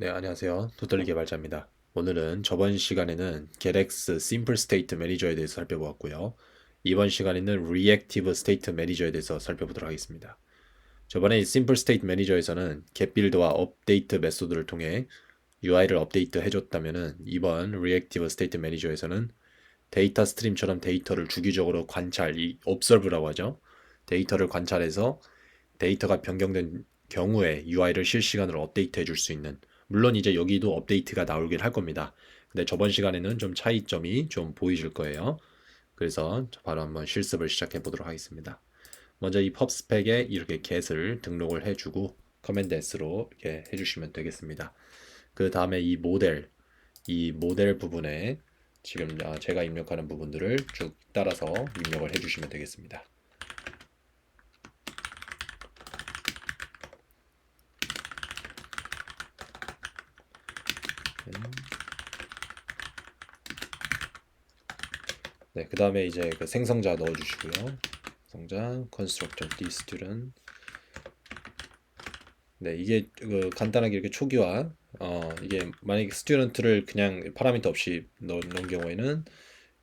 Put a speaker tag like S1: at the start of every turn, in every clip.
S1: 네, 안녕하세요. 도떨리 개발자입니다. 오늘은 저번 시간에는 getX Simple State Manager에 대해서 살펴보았고요. 이번 시간에는 Reactive State Manager에 대해서 살펴보도록 하겠습니다. 저번에 이 Simple State Manager에서는 getBuild와 update 메소드를 통해 UI를 업데이트 해줬다면은 이번 Reactive State Manager에서는 데이터 스트림처럼 데이터를 주기적으로 관찰, 이 observe라고 하죠. 데이터를 관찰해서 데이터가 변경된 경우에 UI를 실시간으로 업데이트 해줄 수 있는 물론 이제 여기도 업데이트가 나오긴 할 겁니다. 근데 저번 시간에는 좀 차이점이 좀 보이실 거예요. 그래서 바로 한번 실습을 시작해 보도록 하겠습니다. 먼저 이 펍스펙에 이렇게 get을 등록을 해주고 커맨드 S로 이렇게 해주시면 되겠습니다. 그 다음에 이 모델, 이 모델 부분에 지금 아, 제가 입력하는 부분들을 쭉 따라서 입력을 해주시면 되겠습니다. 네, 그 다음에 이제 그 생성자 넣어주시고요. 생성자 constructor d student. 네, 이게 그 간단하게 이렇게 초기화. 어, 이게 만약에 스튜던트를 그냥 파라미터 없이 넣는 경우에는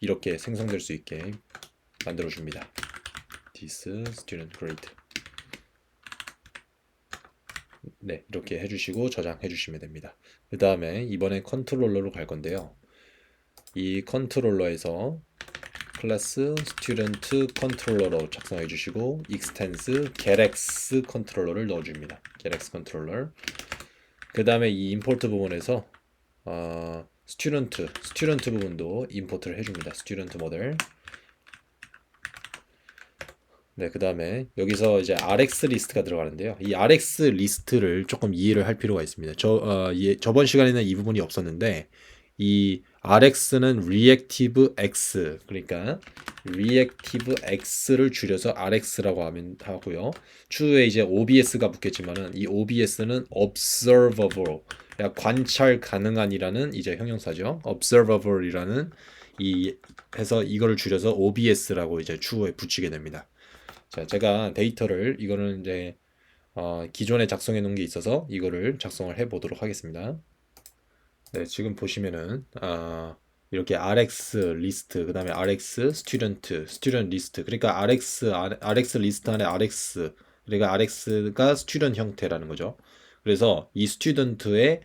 S1: 이렇게 생성될 수 있게 만들어 줍니다. this student grade. 네, 이렇게 해주시고 저장해 주시면 됩니다. 그 다음에 이번에 컨트롤러로 갈 건데요. 이 컨트롤러에서 클래스 스튜던트 컨트롤러로 작성해 주시고 extends getX 컨트롤러를 넣어 줍니다. getX 컨트롤러. 그 다음에 이 임포트 부분에서 어, 스튜던트 스튜던트 부분도 임포트를 해 줍니다. 스튜던트 모델. 네, 그 다음에 여기서 이제 RX 리스트가 들어가는데요. 이 RX 리스트를 조금 이해를 할 필요가 있습니다. 저, 어, 예, 저번 시간에는 이 부분이 없었는데, 이 RX는 Reactive X, 그러니까 Reactive X를 줄여서 RX라고 하면 하고요. 추후에 이제 OBS가 붙겠지만은 이 OBS는 Observable, 그러니까 관찰 가능한이라는 이제 형용사죠. Observable이라는 이 해서 이거를 줄여서 OBS라고 이제 추후에 붙이게 됩니다. 자, 제가 데이터를 이거는 이제 어, 기존에 작성해 놓은 게 있어서 이거를 작성을 해 보도록 하겠습니다. 네, 지금 보시면은 아, 이렇게 RX 리스트, 그 다음에 RX 스튜던트, 스튜던트 리스트. 그러니까 RX RX 리스트 안에 RX 그러니까 RX가 스튜던트 형태라는 거죠. 그래서 이 스튜던트의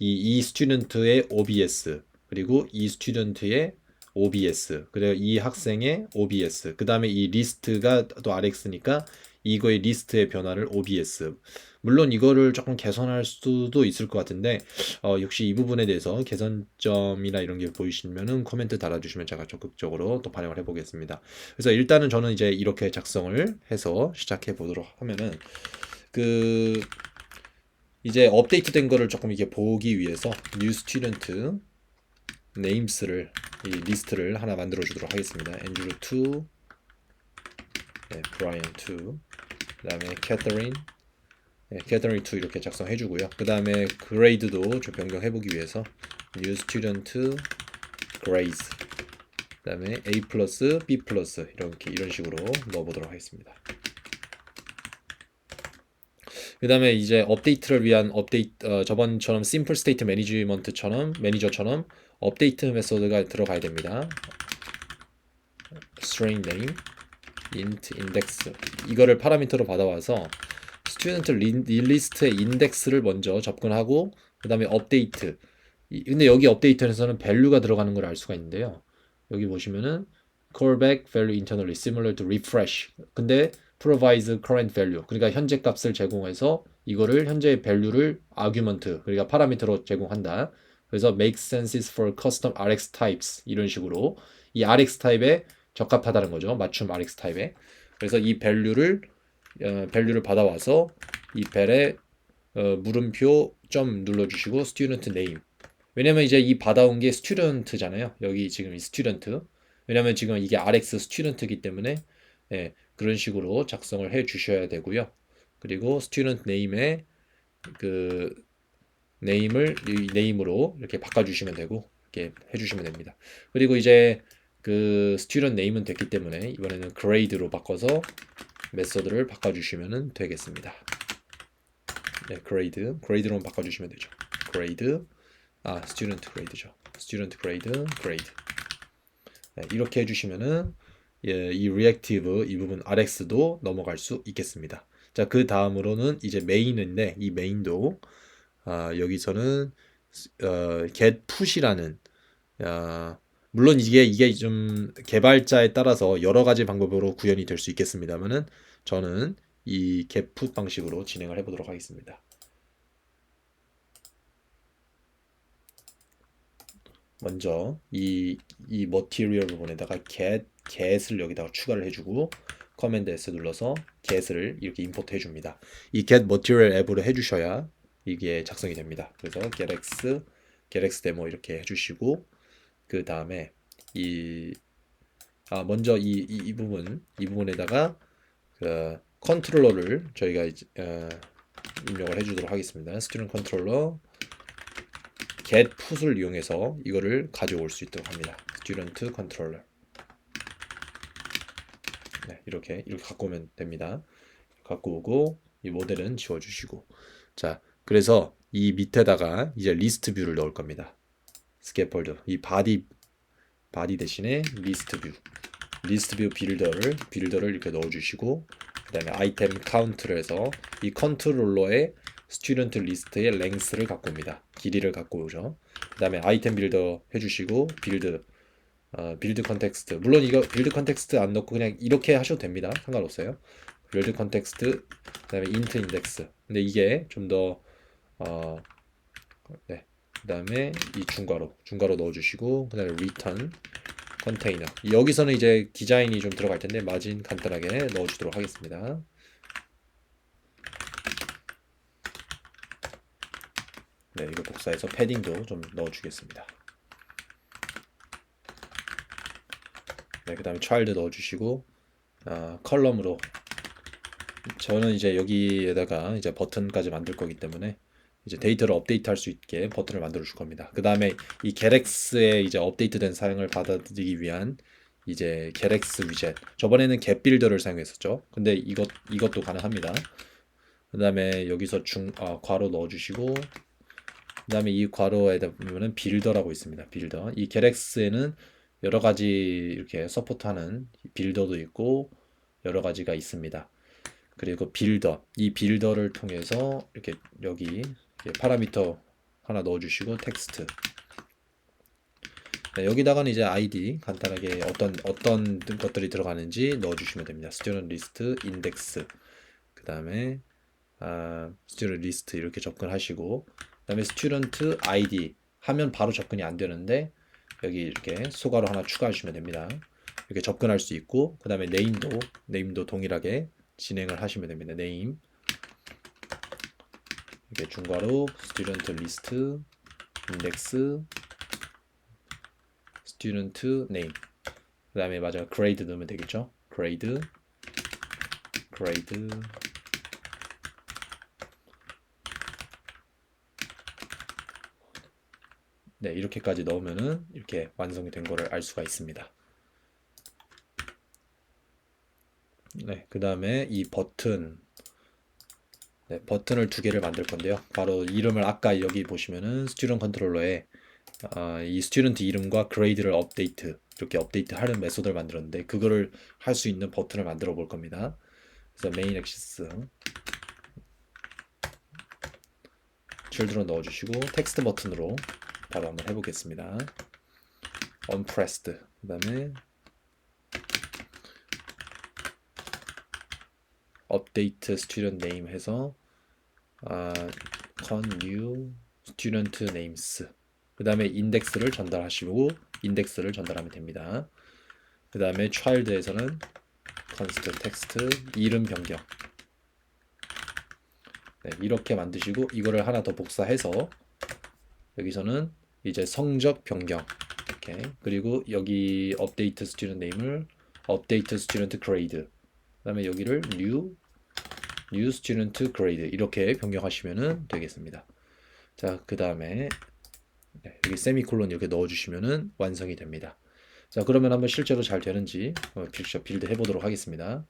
S1: 이, 이 스튜던트의 OBS 그리고 이 스튜던트의 OBS 그리고 이 학생의 OBS 그 다음에 이 리스트가 또 RX니까 이거의 리스트의 변화를 OBS 물론 이거를 조금 개선할 수도 있을 것 같은데 어, 역시 이 부분에 대해서 개선점이나 이런 게 보이시면은 코멘트 달아주시면 제가 적극적으로 또 반영을 해보겠습니다 그래서 일단은 저는 이제 이렇게 작성을 해서 시작해 보도록 하면은 그 이제 업데이트된 거를 조금 이렇게 보기 위해서 new student names를 이 리스트를 하나 만들어 주도록 하겠습니다. Andrew 2, 네, Brian 2, 그 다음에 Catherine, 네, Catherine 2 이렇게 작성해 주고요. 그 다음에 grade도 좀 변경해 보기 위해서 new student grades, 그 다음에 A 플러스, B 플러스 이렇게 이런 식으로 넣어보도록 하겠습니다. 그 다음에 이제 업데이트를 위한 업데이트 어, 저번처럼 심플 스테이트 매니지먼트처럼 매니저처럼 업데이트 메소드가 들어가야 됩니다. string name int index 이거를 파라미터로 받아와서 스튜던트 리스트의 인덱스를 먼저 접근하고 그 다음에 업데이트 근데 여기 업데이트에서는 밸류가 들어가는 걸 알 수가 있는데요. 여기 보시면은 callback value internally similar to refresh 근데 provides current value. 그러니까 현재 값을 제공해서 이거를 현재의 value를 argument, 그러니까 파라미터로 제공한다. 그래서 make senses for custom RX types 이런 식으로 이 RX 타입에 적합하다는 거죠. 맞춤 RX 타입에. 그래서 이 value를 어, value를 받아와서 이 벨에 어, 물음표 점 눌러주시고 student name. 왜냐면 이제 이 받아온 게 student잖아요. 여기 지금 이 student. 왜냐면 지금 이게 RX student이기 때문에 예, 그런 식으로 작성을 해 주셔야 되고요. 그리고 student name에 그 name을 이 name으로 이렇게 바꿔 주시면 되고 이렇게 해 주시면 됩니다. 그리고 이제 그 student name은 됐기 때문에 이번에는 grade로 바꿔서 메소드를 바꿔 주시면 되겠습니다. 네, grade, grade로 바꿔 주시면 되죠. grade 아 student grade죠. student grade grade 네, 이렇게 해주시면은 예, 이 reactive 이 부분 RX도 넘어갈 수 있겠습니다. 자, 그 다음으로는 이제 메인인데 이 메인도 아, 여기서는 어, get push이라는 아, 물론 이게 이게 좀 개발자에 따라서 여러 가지 방법으로 구현이 될 수 있겠습니다만은 저는 이 put 방식으로 진행을 해보도록 하겠습니다. 먼저 이, 이 material 부분에다가 get, get을 여기다가 추가를 해주고 커맨드 S 눌러서 get을 이렇게 임포트 해줍니다. 이 get material 앱으로 해주셔야 이게 작성이 됩니다. 그래서 getx, getx 데모 이렇게 해주시고 그 다음에 이 아, 먼저 이, 이, 이 부분 이 부분에다가 그 컨트롤러를 저희가 이제, 어, 입력을 해주도록 하겠습니다. 스튜던 컨트롤러 get put을 이용해서 이거를 가져올 수 있도록 합니다. student controller. 네, 이렇게 이렇게 갖고 오면 됩니다. 갖고 오고 이 모델은 지워주시고 자 그래서 이 밑에다가 이제 리스트 뷰를 넣을 겁니다. 스캐폴드 이 바디 바디 대신에 리스트 뷰 리스트 뷰 빌더를 빌더를 이렇게 넣어주시고 그 다음에 아이템 카운트를 해서 이 컨트롤러에 스튜던트 리스트의 랭스를 갖고 옵니다. 길이를 갖고 오죠. 그 다음에 아이템 빌더 해주시고 빌드 어, 빌드 컨텍스트 물론 이거 빌드 컨텍스트 안 넣고 그냥 이렇게 하셔도 됩니다. 상관없어요. 빌드 컨텍스트 그 다음에 인트 인덱스 근데 이게 좀더 어, 네. 그 다음에 이 중괄호 중괄호 넣어주시고 그 다음에 return 컨테이너 여기서는 이제 디자인이 좀 들어갈 텐데 마진 간단하게 넣어주도록 하겠습니다. 네, 이거 복사해서 패딩도 좀 넣어주겠습니다. 네, 그 다음에 child 넣어주시고 아, 컬럼으로 저는 이제 여기에다가 이제 버튼까지 만들 거기 때문에 이제 데이터를 업데이트 할 수 있게 버튼을 만들어 줄 겁니다. 그 다음에 이 getX의 이제 업데이트된 사양을 받아들이기 위한 이제 getX 위젯 저번에는 getbuilder를 사용했었죠. 근데 이것 이것도 가능합니다. 그 다음에 여기서 중 아, 괄호 넣어주시고 그 다음에 이 괄호에다 보면은 빌더라고 있습니다. 빌더. 이 getX에는 여러 가지 이렇게 서포트하는 빌더도 있고 여러 가지가 있습니다. 그리고 빌더. 이 빌더를 통해서 이렇게 여기 파라미터 하나 넣어주시고 텍스트. 네, 여기다가는 이제 아이디 간단하게 어떤 어떤 것들이 들어가는지 넣어주시면 됩니다. 스튜던 리스트, 인덱스, 그 다음에 아, 스튜던 리스트 이렇게 접근하시고 그 다음에 스튜던트 아이디 하면 바로 접근이 안 되는데 여기 이렇게 소괄호 하나 추가해 주시면 됩니다. 이렇게 접근할 수 있고 그 다음에 네임도 네임도 동일하게 진행을 하시면 됩니다. 네임 이렇게 중괄호 스튜던트 리스트 인덱스 스튜던트 네임 그 다음에 맞아 그레이드 넣으면 되겠죠. 그레이드 그레이드 네, 이렇게까지 넣으면은 이렇게 완성이 된 거를 알 수가 있습니다. 네, 그 다음에 이 버튼 네, 버튼을 두 개를 만들 건데요. 바로 이름을 아까 여기 보시면은 스튜던 컨트롤러에 어, 이 스튜던트 이름과 그레이드를 업데이트 이렇게 업데이트 하는 메소드를 만들었는데 그거를 할 수 있는 버튼을 만들어 볼 겁니다. 그래서 메인 액시스 children 넣어주시고 텍스트 버튼으로 바로 한번 해보겠습니다. unpressed 그 다음에 update student name 해서 아, con new student names. 그 다음에 인덱스를 전달하시고 인덱스를 전달하면 됩니다. 그 다음에 child에서는 const text 이름 변경. 네, 이렇게 만드시고 이거를 하나 더 복사해서 여기서는 이제 성적 변경. 이렇게. 그리고 여기 업데이트 스튜던트 네임을 업데이트 스튜던트 그레이드 그다음에 여기를 new new student grade 이렇게 변경하시면은 되겠습니다. 자, 그 다음에 네, 여기 세미콜론 이렇게 넣어 주시면은 완성이 됩니다. 자, 그러면 한번 실제로 잘 되는지 어, 직접 빌드 해 보도록 하겠습니다.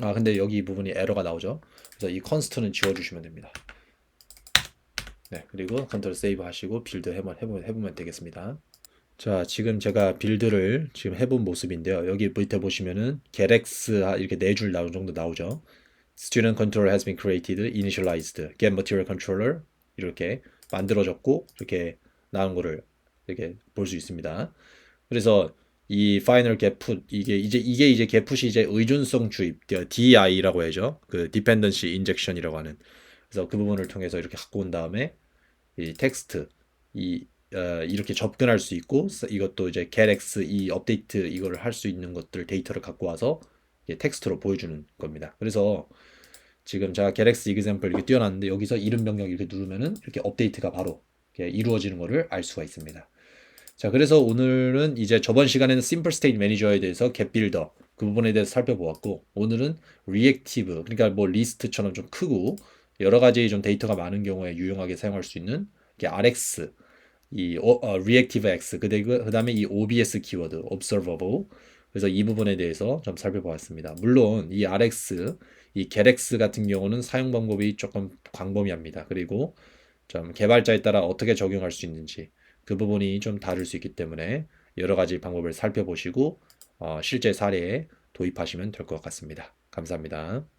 S1: 아, 근데 여기 이 부분이 에러가 나오죠. 그래서 이 컨스트는 지워 주시면 됩니다. 네, 그리고 컨트롤 세이브 하시고 빌드 해보, 해보, 해보면 되겠습니다. 자, 지금 제가 빌드를 지금 해본 모습인데요. 여기 밑에 보시면은 getX 이렇게 네 줄 나온 정도 나오죠. Student controller has been created, initialized, get material controller 이렇게 만들어졌고 이렇게 나온 거를 이렇게 볼 수 있습니다. 그래서 이 final get put 이게 이제 이게 이제 get put이 이제 의존성 주입 DI라고 하죠. 그 dependency injection이라고 하는 그래서 그 부분을 통해서 이렇게 갖고 온 다음에 이 텍스트 이 어, 이렇게 접근할 수 있고 스- 이것도 이제 getX 이 업데이트 이거를 할 수 있는 것들 데이터를 갖고 와서 텍스트로 보여주는 겁니다. 그래서 지금 제가 getX example 이렇게 띄워놨는데 여기서 이름 변경 이렇게 누르면은 이렇게 업데이트가 바로 이루어지는 것을 알 수가 있습니다. 자, 그래서 오늘은 이제 저번 시간에는 심플 스테이트 매니저에 대해서 겟 빌더 그 부분에 대해서 살펴보았고 오늘은 리액티브 그러니까 뭐 리스트처럼 좀 크고 여러 가지 좀 데이터가 많은 경우에 유용하게 사용할 수 있는 RX 이 어, 어, reactive X 그리고 그다음에 이 OBS 키워드 observable 그래서 이 부분에 대해서 좀 살펴보았습니다. 물론 이 RX 이 getX 같은 경우는 사용 방법이 조금 광범위합니다. 그리고 좀 개발자에 따라 어떻게 적용할 수 있는지 그 부분이 좀 다를 수 있기 때문에 여러 가지 방법을 살펴보시고 어, 실제 사례에 도입하시면 될 것 같습니다. 감사합니다.